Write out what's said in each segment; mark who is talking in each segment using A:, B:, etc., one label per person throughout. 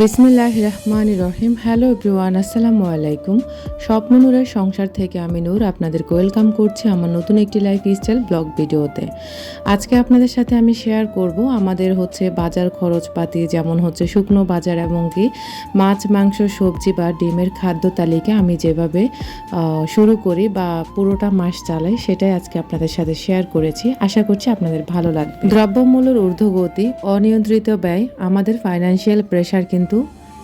A: বিসমিল্লাহ রহমান রহিম। Hello everyone আসসালামু আলাইকুম। স্বপ্ন নূরের সংসার থেকে আমি নূর আপনাদেরকে ওয়েলকাম করছি আমার নতুন একটি লাইফ স্টাইল ব্লগ ভিডিওতে আজকে আপনাদের সাথে আমি শেয়ার করব আমাদের হচ্ছে বাজার খরচপাতি, যেমন হচ্ছে শুকনো বাজার এবং কি মাছ, মাংস, সবজি বা ডিমের খাদ্য তালিকা আমি যেভাবে শুরু করি বা পুরোটা মাস চালাই, সেটাই আজকে আপনাদের সাথে শেয়ার করেছি। আশা করছি আপনাদের ভালো লাগবে। দ্রব্যমূল্যের ঊর্ধ্বগতি, অনিয়ন্ত্রিত ব্যয়, আমাদের ফাইন্যান্সিয়াল প্রেশার কিন্তু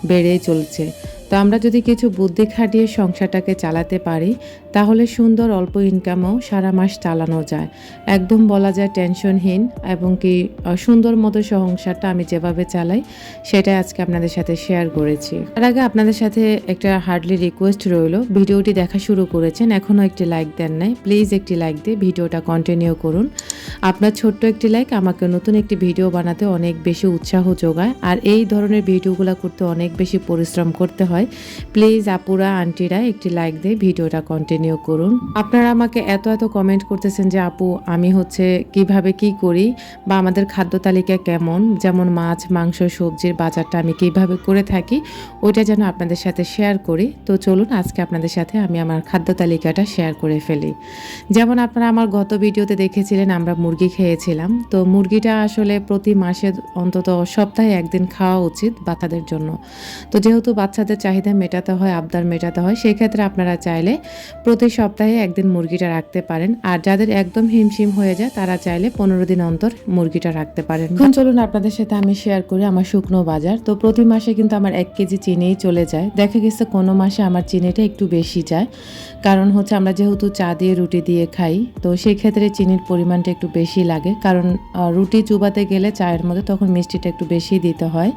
A: বেড়েই চলছে। তো আমরা যদি কিছু বুদ্ধি খাটিয়ে সংসারটাকে চালাতে পারি, তাহলে সুন্দর অল্প ইনকামও সারা মাস চালানো যায়। একদম বলা যায় টেনশনহীন এবং কি সুন্দর মতো সংসারটা আমি যেভাবে চালাই, সেটাই আজকে আপনাদের সাথে শেয়ার করেছি। তার আগে আপনাদের সাথে একটা হার্ডলি রিকোয়েস্ট রইল। ভিডিওটি দেখা শুরু করেছেন, এখনও একটি লাইক দেন নাই। প্লিজ একটি লাইক দিয়ে ভিডিওটা কন্টিনিউ করুন। আপনার ছোট্ট একটি লাইক আমাকে নতুন একটি ভিডিও বানাতে অনেক বেশি উৎসাহ যোগায়, আর এই ধরনের ভিডিওগুলো করতে অনেক বেশি পরিশ্রম করতে হয়। প্লিজ আপুরা, আন্টিরা, একটি লাইক দিয়ে ভিডিওটা কন্টিনিউ করুন। আপনারা আমাকে এত এত কমেন্ট করতেছেন যে, আপু, আমি হচ্ছে কীভাবে কি করি বা আমাদের খাদ্য তালিকা কেমন? যেমন মাছ, মাংস, সবজির বাজারটা আমি কীভাবে করে থাকি? ওইটা যেন আপনাদের সাথে শেয়ার করি। তো চলুন, আজকে আপনাদের সাথে আমি আমার খাদ্য তালিকাটা শেয়ার করে ফেলি। যেমন আপনারা আমার গত ভিডিওতে দেখেছিলেন, আমরা মুরগি খেয়েছিলাম। তো মুরগিটা আসলে প্রতি মাসে অন্তত সপ্তাহে একদিন খাওয়া উচিত বাচ্চাদের জন্য। তো যেহেতু বাচ্চাদের চাহিদা মেটাতে হয়, আবদার মেটাতে হয়, সেই ক্ষেত্রে আপনারা চাইলে প্রতি সপ্তাহে একদিন মুরগিটা রাখতে পারেন। আর যাদের একদম হিমশিম হয়ে যায়, তারা চাইলে পনেরো দিন অন্তর মুরগিটা রাখতে পারেন। এখন চলুন আপনাদের সাথে আমি শেয়ার করি আমার শুকনো বাজার। তো প্রতি মাসে কিন্তু আমার এক কেজি চিনিই চলে যায়। দেখা গেছে কোনো মাসে আমার চিনিটা একটু বেশি যায়। কারণ হচ্ছে আমরা যেহেতু চা দিয়ে রুটি দিয়ে খাই, তো সেই ক্ষেত্রে চিনির পরিমাণটা একটু বেশি লাগে। কারণ রুটি চুবাতে গেলে চায়ের মধ্যে তখন মিষ্টিটা একটু বেশি দিতে হয়।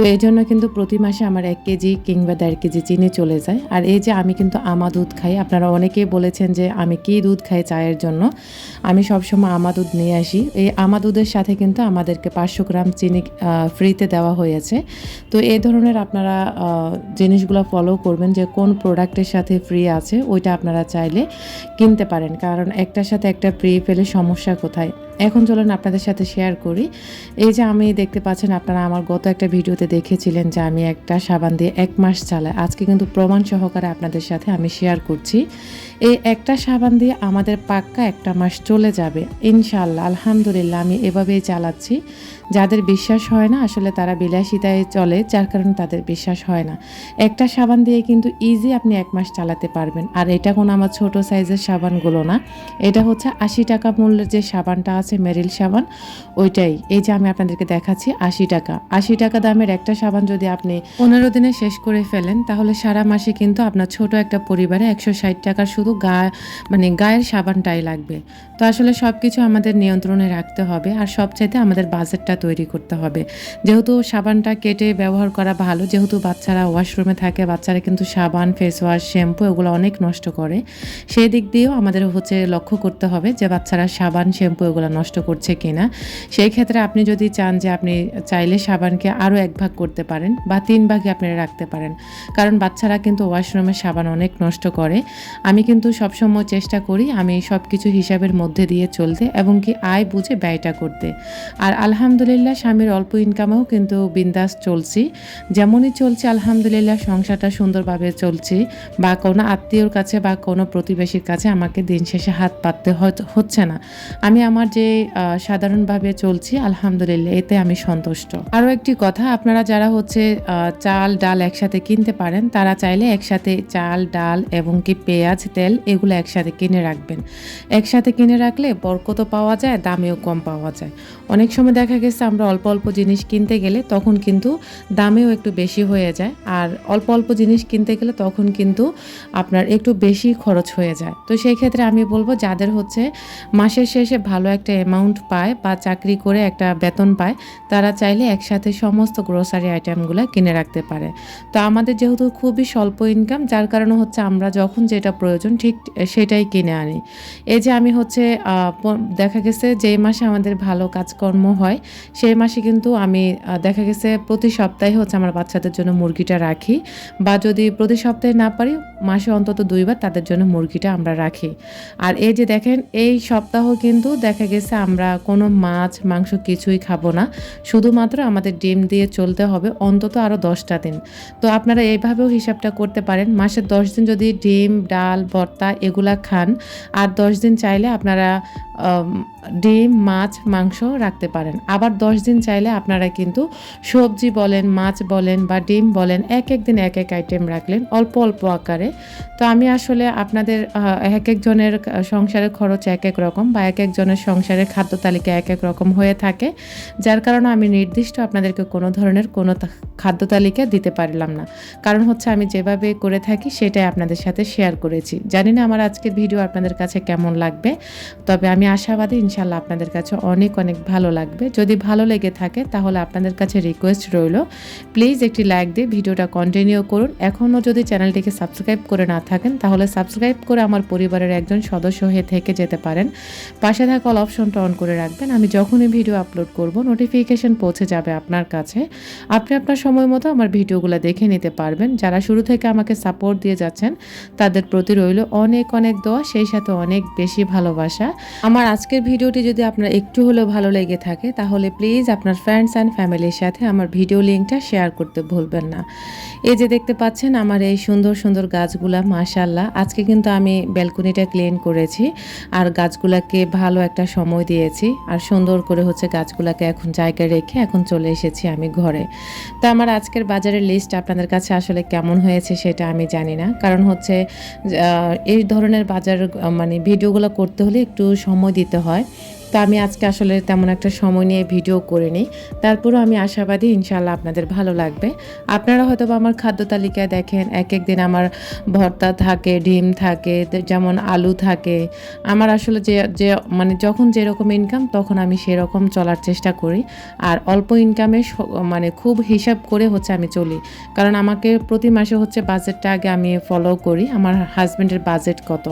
A: তো এই জন্য কিন্তু প্রতি মাসে আমার এক কেজি কিংবা দেড় কেজি চিনি চলে যায়। আর এই যে আমি কিন্তু আমা দুধ খাই, আপনারা অনেকেই বলেছেন যে আমি কি দুধ খাই চায়ের জন্য। আমি সবসময় আমা দুধ নিয়ে আসি। এই আমা দুধের সাথে কিন্তু আমাদেরকে পাঁচশো গ্রাম চিনি ফ্রিতে দেওয়া হয়েছে। তো এই ধরনের আপনারা জিনিসগুলো ফলো করবেন যে কোন প্রোডাক্টের সাথে ফ্রি আছে, ওইটা আপনারা চাইলে কিনতে পারেন। কারণ একটার সাথে একটা ফ্রি পেলে সমস্যা কোথায়? এখন চলুন আপনাদের সাথে শেয়ার করি। এই যে আমি দেখতে পাচ্ছেন আপনারা আমার গত একটা ভিডিওতে দেখেছিলেন যে আমি একটা সাবান দিয়ে এক মাস চালাই। আজকে কিন্তু প্রমাণ সহকারে আপনাদের সাথে আমি শেয়ার করছি। এই একটা সাবান দিয়ে আমাদের পাক্কা একটা মাস চলে যাবে। ইনশাল্লাহ আলহামদুলিল্লাহ আমি এভাবেই চালাচ্ছি। যাদের বিশ্বাস হয় না, আসলে তারা বিলাসিতায় চলে, যার কারণে তাদের বিশ্বাস হয় না। একটা সাবান দিয়ে কিন্তু ইজি আপনি এক মাস চালাতে পারবেন। আর এটা কোনো আমার ছোট সাইজের সাবানগুলো না। এটা হচ্ছে আশি টাকা মূল্যের যে সাবানটা আছে মেরিল সাবান, ওইটাই। এই যে আমি আপনাদেরকে দেখাচ্ছি, আশি টাকা। আশি টাকা দামের একটা সাবান যদি আপনি পনেরো দিনে শেষ করে ফেলেন, তাহলে সারা মাসে কিন্তু আপনার ছোট একটা পরিবারে একশো ষাট টাকার শুধু গা মানে গায়ের সাবানটাই লাগবে। তো আসলে সব কিছু আমাদের নিয়ন্ত্রণে রাখতে হবে, আর সবচাইতে আমাদের বাজেটটা তৈরি করতে হবে। যেহেতু সাবানটা কেটে ব্যবহার করা ভালো, যেহেতু বাচ্চারা ওয়াশরুমে থাকে, বাচ্চারা কিন্তু সাবান ফেস ওয়াশ শ্যাম্পু এগুলো অনেক নষ্ট করে। সেই দিক দিয়েও আমাদের হচ্ছে লক্ষ্য করতে হবে যে বাচ্চারা সাবান শ্যাম্পু এগুলো নষ্ট করছে কিনা, সেই ক্ষেত্রে আপনি যদি চান যে আপনি চাইলে সাবানকে আরও এক ভাগ করতে পারেন বা তিন ভাগে আপনারা রাখতে পারেন। কারণ বাচ্চারা কিন্তু ওয়াশরুমে সাবান অনেক নষ্ট করে। আমি কিন্তু সবসময় চেষ্টা করি আমি সব কিছু হিসাবের মধ্যে দিয়ে চলতে এবং কি আয় বুঝে ব্যয়টা করতে। আর আলহামদুলিল্লাহ স্বামীর অল্প ইনকামেও কিন্তু বিন্দাস চলছি। যেমনই চলছে আলহামদুলিল্লাহ সংসারটা সুন্দরভাবে চলছি বা কোনো আত্মীয়র কাছে বা কোনো প্রতিবেশীর কাছে আমাকে দিন শেষে হাত পাততে হচ্ছে না। আমি আমার যে সাধারণভাবে চলছি, আলহামদুলিল্লাহ, এতে আমি সন্তুষ্ট। আরও একটি কথা, আপনারা যারা হচ্ছে চাল, ডাল একসাথে কিনতে পারেন, তারা চাইলে একসাথে চাল, ডাল এবং কি পেঁয়াজ, তেল এগুলো একসাথে কিনে রাখবেন। একসাথে কিনে রাখলে বরকতও পাওয়া যায়, দামেও কম পাওয়া যায়। অনেক সময় দেখা গেছে, আমরা অল্প অল্প জিনিস কিনতে গেলে তখন কিন্তু দামেও একটু বেশি হয়ে যায়, আর অল্প অল্প জিনিস কিনতে গেলে তখন কিন্তু আপনার একটু বেশি খরচ হয়ে যায়। তো সেই ক্ষেত্রে আমি বলব, যাদের হচ্ছে মাসের শেষে ভালো একটা অ্যামাউন্ট পায় বা চাকরি করে একটা বেতন পায়, তারা চাইলে একসাথে সমস্ত গ্রোসারি আইটেমগুলো কিনে রাখতে পারে। তো আমাদের যেহেতু খুবই স্বল্প ইনকাম যার কারণে হচ্ছে আমরা যখন যেটা প্রয়োজন ঠিক সেটাই কিনে আনি। এই যে আমি হচ্ছে দেখা গেছে যে মাসে আমাদের ভালো কাজকর্ম হয়, সেই মাসে কিন্তু আমি দেখা গেছে প্রতি সপ্তাহে হচ্ছে আমার বাচ্চাদের জন্য মুরগিটা রাখি বা যদি প্রতি সপ্তাহে না পারি মাসে অন্তত দুইবার তাদের জন্য মুরগিটা আমরা রাখি। আর এই যে দেখেন, এই সপ্তাহ কিন্তু দেখা গেছে আমরা কোনো মাছ, মাংস কিছুই খাব না। শুধুমাত্র আমাদের ডিম দিয়ে চলতে হবে অন্তত আরও দশটা দিন। তো আপনারা এইভাবেও হিসাবটা করতে পারেন মাসের দশ দিন যদি ডিম, ডাল, ভর্তা এগুলা খান, আর দশ দিন চাইলে আপনারা ডিম, মাছ, মাংস রাখতে পারেন। আবার দশ দিন চাইলে আপনারা কিন্তু সবজি বলেন, মাছ বলেন বা ডিম বলেন, এক এক দিন এক এক আইটেম রাখলেন অল্প অল্প আকারে। তো আমি আসলে আপনাদের এক একজনের সংসারের খরচ এক এক রকম বা এক একজনের সংসারের খাদ্য তালিকা এক এক রকম হয়ে থাকে। যার কারণে আমি নির্দিষ্ট আপনাদেরকে কোনো ধরনের কোনো খাদ্য তালিকা দিতে পারলাম না। কারণ হচ্ছে আমি যেভাবে করে থাকি সেটাই আপনাদের সাথে শেয়ার করেছি। জানি না আমার আজকের ভিডিও আপনাদের কাছে কেমন লাগবে, তবে আমি আশাবাদী ইনশাল্লাহ আপনাদের কাছে অনেক অনেক ভালো লাগবে। যদি ভালো লেগে থাকে, তাহলে আপনাদের কাছে রিকোয়েস্ট রইল। প্লিজ একটি লাইক দিয়ে ভিডিওটা কন্টিনিউ করুন। এখনও যদি চ্যানেলটিকে সাবস্ক্রাইব করে না থাকেন, তাহলে সাবস্ক্রাইব করে আমার পরিবারের একজন সদস্য হয়ে থেকে যেতে পারেন। পাশে থাকা অল অপশনটা অন করে রাখবেন। আমি যখনই ভিডিও আপলোড করব নোটিফিকেশন পৌঁছে যাবে আপনার কাছে। আপনি আপনার সময় মতো আমার ভিডিওগুলো দেখে নিতে পারবেন। যারা শুরু থেকে আমাকে সাপোর্ট দিয়ে যাচ্ছেন, তাদের প্রতি রইল অনেক অনেক দোয়া, সেই সাথে অনেক বেশি ভালোবাসা। আমার আজকের ভিডিওটি যদি আপনার একটু হলেও ভালো লেগে থাকে, তাহলে প্লিজ আপনার ফ্রেন্ডস অ্যান্ড ফ্যামিলির সাথে আমার ভিডিও লিঙ্কটা শেয়ার করতে ভুলবেন না। এই যে দেখতে পাচ্ছেন, আমার এই সুন্দর সুন্দর গাছগুলা মাশাল্লাহ আজকে কিন্তু আমি ব্যালকনিটা ক্লিন করেছি আর গাছগুলাকে ভালো একটা সময় দিয়েছি আর সুন্দর করে হচ্ছে গাছগুলাকে এখন জায়গায় রেখে এখন চলে এসেছি আমি ঘরে। তো আমার আজকের বাজারের লিস্ট আপনাদের কাছে আসলে কেমন হয়েছে সেটা আমি জানি না। কারণ হচ্ছে এই ধরনের বাজার মানে ভিডিওগুলো করতে হলে একটু সময় দিতে হয়। তো আমি আজকে আসলে তেমন একটা সময় নিয়ে ভিডিও করে নিই তারপরেও আমি আশাবাদী ইনশাল্লাহ আপনাদের ভালো লাগবে। আপনারা হয়তো আমার খাদ্য তালিকায় দেখেন এক এক দিন আমার ভর্তা থাকে, ডিম থাকে যেমন আলু থাকে। আমার আসলে যে যে মানে যখন যেরকম ইনকাম তখন আমি সেরকম চলার চেষ্টা করি। আর অল্প ইনকামে মানে খুব হিসাব করে হচ্ছে আমি চলি। কারণ আমাকে প্রতি মাসে হচ্ছে বাজেটটা আগে আমি ফলো করি, আমার হাজব্যান্ডের বাজেট কত।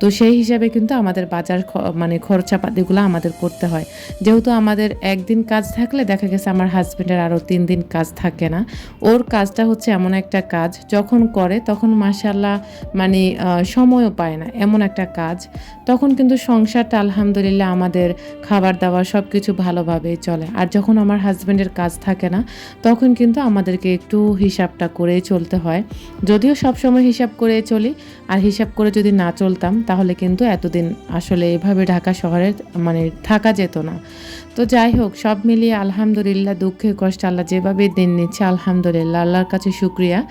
A: তো সেই হিসাবে কিন্তু আমাদের বাজার মানে খরচাপাতিগুলো আমাদের করতে হয়। যেহেতু আমাদের একদিন কাজ থাকলে দেখা গেছে আমার হাজব্যান্ডের আরও তিন দিন কাজ থাকে না। ওর কাজটা হচ্ছে এমন একটা কাজ, যখন করে তখন মাসাল্লাহ মানে সময়ও পায় না, এমন একটা কাজ। তখন কিন্তু সংসারটা আলহামদুলিল্লাহ আমাদের খাবার দাবার সব কিছু ভালোভাবেই চলে। আর যখন আমার হাজব্যান্ডের কাজ থাকে না, তখন কিন্তু আমাদেরকে একটু হিসাবটা করেই চলতে হয়। যদিও সবসময় হিসাব করে চলি, আর হিসাব করে যদি না চলতাম, তাহলে কিন্তু এতদিন আসলে এভাবে ঢাকা শহরে মানে থাকা যেত না। তো যাই হোক, সব মিলিয়ে আলহামদুলিল্লাহ, দুঃখে কষ্ট আল্লাহ যেভাবে দিন নিচ্ছে, আলহামদুলিল্লাহ, আল্লাহর কাছে শুক্রিয়া।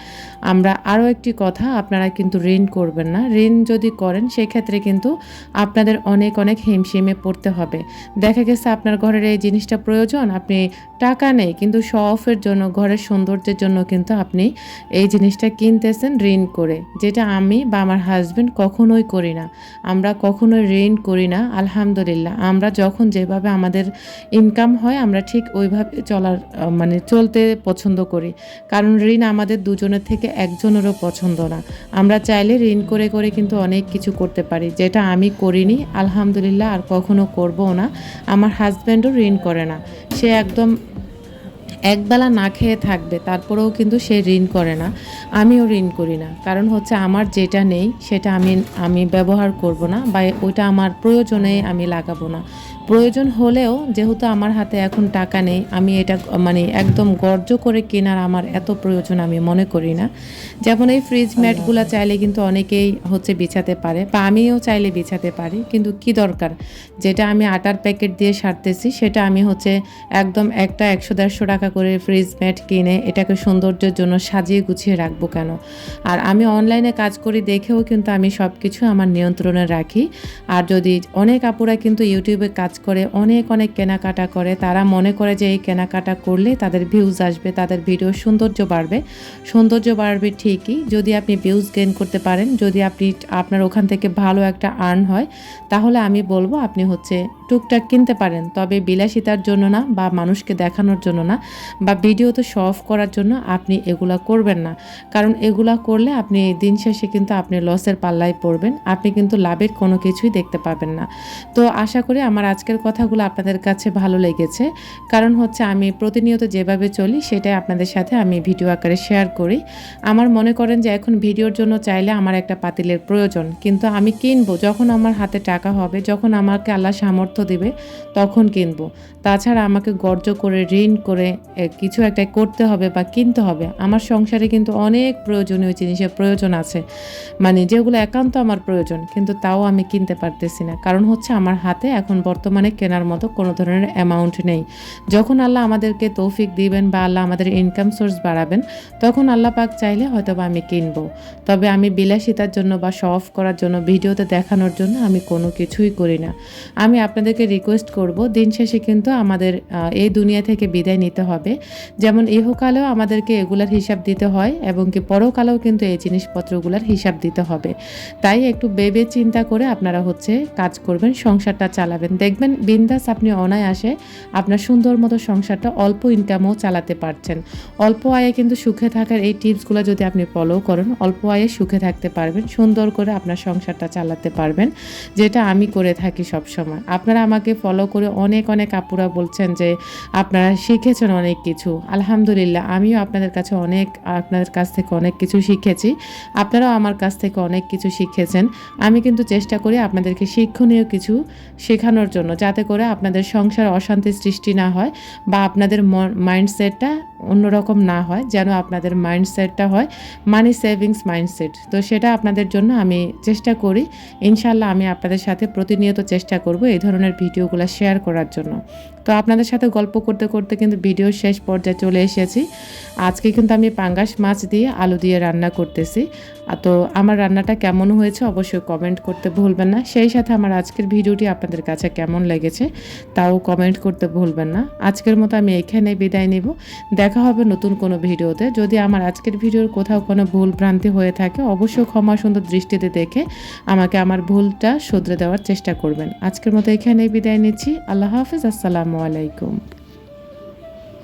A: আমরা আরও একটি কথা, আপনারা কিন্তু ঋণ করবেন না। ঋণ যদি করেন, সেক্ষেত্রে কিন্তু আপনাদের অনেক অনেক হিমশিমে পড়তে হবে। দেখা গেছে আপনার ঘরের এই জিনিসটা প্রয়োজন, আপনি টাকা নেই, কিন্তু শো অফের জন্য, ঘরের সৌন্দর্যের জন্য কিন্তু আপনি এই জিনিসটা কিনতেছেন ঋণ করে। যেটা আমি বা আমার হাজব্যান্ড কখনোই করি না। আমরা কখনোই ঋণ করি না, আলহামদুলিল্লাহ। আমরা যখন যেভাবে আমাদের ইনকাম হয়, আমরা ঠিক ওইভাবে চলার মানে চলতে পছন্দ করি। কারণ ঋণ আমাদের দুজনের থেকে একজনেরও পছন্দ না। আমরা চাইলে ঋণ করে করে কিন্তু অনেক কিছু করতে পারি। যেটা আমি করিনি, আলহামদুলিল্লাহ আর কখনো করবও না। আমার হাজব্যান্ডও ঋণ করে না। সে একদম একবেলা না খেয়ে থাকবে, তারপরেও কিন্তু সে ঋণ করে না। আমিও ঋণ করি না। কারণ হচ্ছে আমার যেটা নেই, সেটা আমি আমি ব্যবহার করব না বা ওইটা আমার প্রয়োজনে আমি লাগাবো না। প্রয়োজন হলেও যেহেতু আমার হাতে এখন টাকা নেই আমি এটা মানে একদম গর্জ করে কেনার আমার এত প্রয়োজন আমি মনে করি না। যেমন এই ফ্রিজ ম্যাটগুলো চাইলে কিন্তু অনেকেই হচ্ছে বিছাতে পারে বা আমিও চাইলে বিছাতে পারি কিন্তু কি দরকার? যেটা আমি আটার প্যাকেট দিয়ে সারতেছি সেটা আমি হচ্ছে একদম একটা একশো দেড়শো টাকা করে ফ্রিজ ম্যাট কিনে এটাকে সৌন্দর্যের জন্য সাজিয়ে গুছিয়ে রাখব কেন? আর আমি অনলাইনে কাজ করি দেখেও কিন্তু আমি সব কিছু আমার নিয়ন্ত্রণে রাখি। আর যদি অনেক আপুরা কিন্তু ইউটিউবে কাজ করে, অনেক অনেক কেনাকাটা করে, তারা মনে করে যে এই কেনাকাটা করলে তাদের ভিউজ আসবে, তাদের ভিডিও সৌন্দর্য বাড়বে। সৌন্দর্য বাড়বে ঠিকই, যদি আপনি ভিউজ গেইন করতে পারেন, যদি আপনি, আপনার ওখান থেকে ভালো একটা আর্ন হয়, তাহলে আমি বলব আপনি হচ্ছে টুকটাক কিনতে পারেন, তবে বিলাসিতার জন্য না বা মানুষকে দেখানোর জন্য না বা ভিডিওতে শো অফ করার জন্য আপনি এগুলা করবেন না। কারণ এগুলা করলে আপনি দিন শেষে কিন্তু আপনি লসের পাল্লায় পড়বেন, আপনি কিন্তু লাভের কোনো কিছুই দেখতে পাবেন না। তো আশা করি আমার আজকের কথাগুলো আপনাদের কাছে ভালো লেগেছে। কারণ হচ্ছে আমি প্রতিনিয়ত যেভাবে চলি সেটাই আপনাদের সাথে আমি ভিডিও আকারে শেয়ার করি। আমার মনে করেন যে এখন ভিডিওর জন্য চাইলে আমার একটা পাতিলের প্রয়োজন, কিন্তু আমি কিনবো যখন আমার হাতে টাকা হবে, যখন আমাকে আল্লাহ সামর্থ্য দিবে, তখন কিনবো। তাছাড়া আমাকে গর্জ করে, ঋণ করে কিছু একটা করতে হবে বা কিনতে হবে। আমার সংসারে কিন্তু অনেক প্রয়োজনীয় জিনিসের প্রয়োজন আছে। মানে যেগুলো একান্ত আমার প্রয়োজন, কিন্তু তাও আমি কিনতে পারতেছি না। কারণ হচ্ছে আমার হাতে এখন বর্তমানে কেনার মতো কোনো ধরনের অ্যামাউন্ট নেই। যখন আল্লাহ আমাদেরকে তৌফিক দিবেন বা আল্লাহ আমাদের ইনকাম সোর্স বাড়াবেন, তখন আল্লাহ পাক চাইলে হয়তো বা আমি কিনবো। তবে আমি বিলাসিতার জন্য বা শো অফ করার জন্য, ভিডিওতে দেখানোর জন্য আমি কোনো কিছুই করি না। আমি আপনাদেরকে রিকোয়েস্ট করব, দিন শেষে কিন্তু আমাদের এই দুনিয়া থেকে বিদায় নিতে হবে। যেমন ইহকালেও আমাদেরকে এগুলার হিসাব দিতে হয় এবং কি পরকালেও কিন্তু এই জিনিসপত্রগুলোর হিসাব দিতে হবে। তাই একটু ভেবে চিন্তা করে আপনারা হচ্ছে কাজ করবেন, সংসারটা চালাবেন। দেখবেন বিন্দাস আপনি অনায়াসে আপনার সুন্দর মতো সংসারটা অল্প ইনকামও চালাতে পারছেন। অল্প আয়ে কিন্তু সুখে থাকার এই টিপসগুলো যদি আপনি ফলো করেন, অল্প আয়ে সুখে থাকতে পারবেন, সুন্দর করে আপনার সংসারটা চালাতে পারবেন, যেটা আমি করে থাকি সব সময় আপনারা আমাকে ফলো করে অনেক অনেক আপুরা বলছেন যে আপনারা শিখেছেন অনেক কিছু। আলহামদুলিল্লাহ, আমিও আপনাদের কাছে অনেক, আপনাদের কাছ থেকে অনেক কিছু শিখেছি। আপনারাও আমার কাছ থেকে অনেক কিছু শিখেছেন। আমি কিন্তু চেষ্টা করি আপনাদেরকে শিক্ষণীয় কিছু শেখানোর জন্য, যাতে করে আপনাদের সংসার অশান্তি সৃষ্টি না হয় বা আপনাদের মাইন্ডসেটটা অন্যরকম না হয়, যেন আপনাদের মাইন্ডসেটটা হয় মানি সেভিংস মাইন্ডসেট তো সেটা আপনাদের জন্য আমি চেষ্টা করি। ইনশাল্লাহ আমি আপনাদের সাথে প্রতিনিয়ত চেষ্টা করব, এই ধরনের ভিডিওগুলো শেয়ার করার জন্য। তো আপনাদের সাথে গল্প করতে করতে কিন্তু ভিডিও শেষ পর্যায়ে চলে এসেছি। আজকে কিন্তু আমি পাঙ্গাস মাছ দিয়ে আলু দিয়ে রান্না করতেছি। তো আমার রান্নাটা কেমন হয়েছে অবশ্যই কমেন্ট করতে ভুলবেন না। সেই সাথে আমার আজকের ভিডিওটি আপনাদের কাছে কেমন লেগেছে তাও কমেন্ট করতে ভুলবেন না। আজকের মতো আমি এখানে বিদায় নেব। দেখা হবে নতুন কোনো ভিডিওতে। যদি আমার আজকের ভিডিওর কোথাও কোনো ভুল ভ্রান্তি হয়ে থাকে, অবশ্যই ক্ষমা সুন্দর দৃষ্টিতে দেখে আমাকে আমার ভুলটা শুধরে দেওয়ার চেষ্টা করবেন। আজকের মতো এখানেই বিদায় নিচ্ছি। আল্লাহ হাফিজ। আসসালামু আলাইকুম।